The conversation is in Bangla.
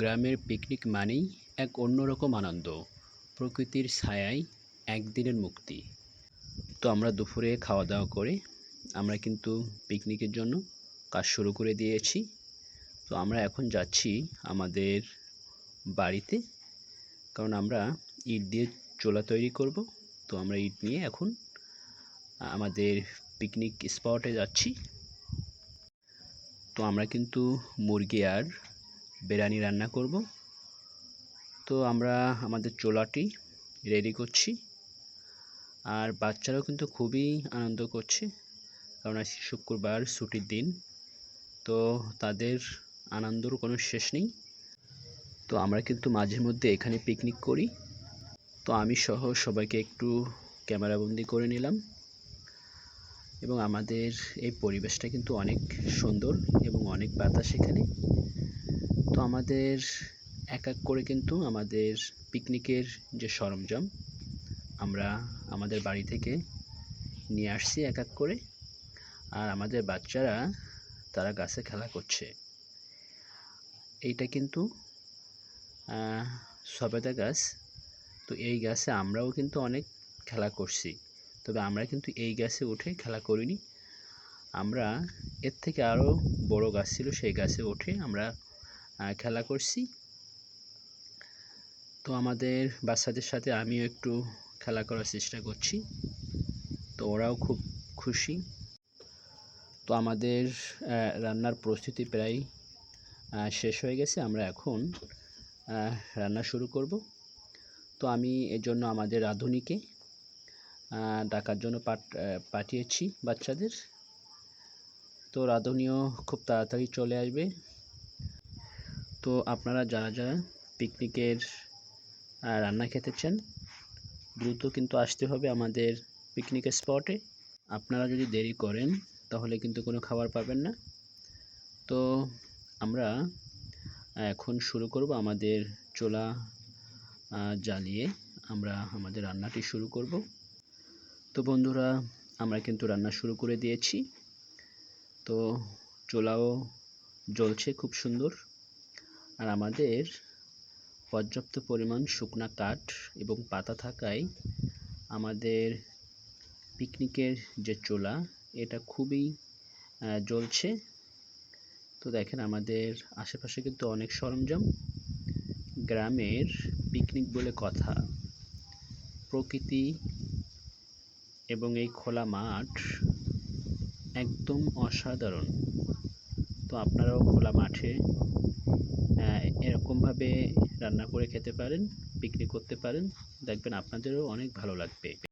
গ্রামের পিকনিক মানেই এক অন্যরকম আনন্দ, প্রকৃতির ছায়ায় একদিনের মুক্তি। তো আমরা দুপুরে খাওয়া দাওয়া করে আমরা কিন্তু পিকনিকের জন্য কাজ শুরু করে দিয়েছি। তো আমরা এখন যাচ্ছি আমাদের বাড়িতে, কারণ আমরা ইট দিয়ে চোলা তৈরি করব। তো আমরা ইট নিয়ে এখন আমাদের পিকনিক স্পটে যাচ্ছি। তো আমরা কিন্তু মুরগি আর বিরিয়ানি রান্না করব। তো আমরা আমাদের চোলাটি রেডি করছি। আর বাচ্চারাও কিন্তু খুবই আনন্দ করছে, কারণ আজকে শুক্রবার ছুটির দিন। তো তাদের আনন্দর কোনো শেষ নেই। তো আমরা কিন্তু মাঝে মধ্যে এখানে পিকনিক করি। তো আমি সহ সবাইকে একটু ক্যামেরাবন্দি করে নিলাম। এবং আমাদের এই পরিবেশটা কিন্তু অনেক সুন্দর এবং অনেক বাতাস এখানে। তো আমাদের এক এক করে কিন্তু আমাদের পিকনিকের যে সরঞ্জাম, আমরা আমাদের বাড়ি থেকে নিয়ে আসছি এক এক করে। আর আমাদের বাচ্চারা, তারা গাছে খেলা করছে। এইটা কিন্তু সবেদা গাছ। তো এই গাছে আমরাও কিন্তু অনেক খেলা করছি। তবে আমরা কিন্তু এই গাছে উঠে খেলা করিনি। আমরা, এর থেকে আরও বড় গাছ ছিল, সেই গাছে উঠে আমরা খেলা করছি। তো আমাদের বাচ্চাদের সাথে আমিও একটু খেলা করার চেষ্টা করছি। তো ওরাও খুব খুশি। তো আমাদের রান্নার প্রস্তুতি প্রায় শেষ হয়ে গেছে। আমরা এখন রান্না শুরু করব। তো আমি এর জন্য আমাদের রাঁধুনিকে ডাকার জন্য পাঠ পাঠিয়েছি বাচ্চাদের। তো রাঁধুনিও খুব তাড়াতাড়ি চলে আসবে। তো আপনারা যারা যারা পিকনিকের রান্না খেতে চান, দ্রুত কিন্তু আসতে হবে আমাদের পিকনিকের স্পটে আপনারা যদি দেরি করেন, তাহলে কিন্তু কোনো খাবার পাবেন না। তো আমরা এখন শুরু করব আমাদের চোলা জ্বালিয়ে আমরা আমাদের রান্নাটি শুরু করব। তো বন্ধুরা, আমরা কিন্তু রান্না শুরু করে দিয়েছি। তো চোলাও জ্বলছে খুব সুন্দর। আর আমাদের পর্যাপ্ত পরিমাণ শুকনা কাঠ এবং পাতা থাকায় আমাদের পিকনিকের যে চোলা, এটা খুবই জ্বলছে। তো দেখেন আমাদের আশেপাশে কিন্তু অনেক সরঞ্জাম। গ্রামের পিকনিক বলে কথা। প্রকৃতি এবং এই খোলা মাঠ একদম অসাধারণ। তো আপনারাও খোলা মাঠে এরকমভাবে রান্না করে খেতে পারেন, বিক্রি করতে পারেন। দেখবেন আপনাদেরও অনেক ভালো লাগবে।